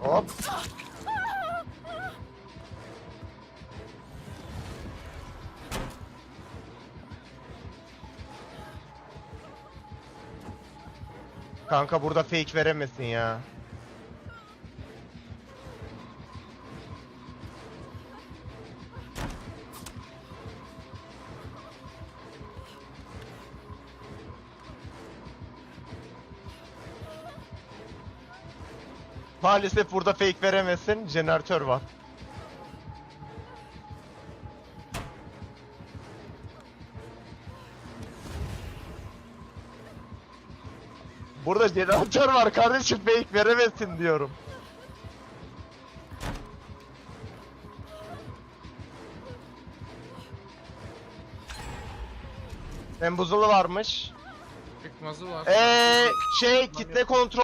Hop. Kanka burada fake veremesin ya. Maalesef burada fake veremesin. Jeneratör var. Burada jeneratör var kardeşim fake veremesin diyorum. Embuzulu varmış. Çıkmazı var. Eee şey kitle kontrol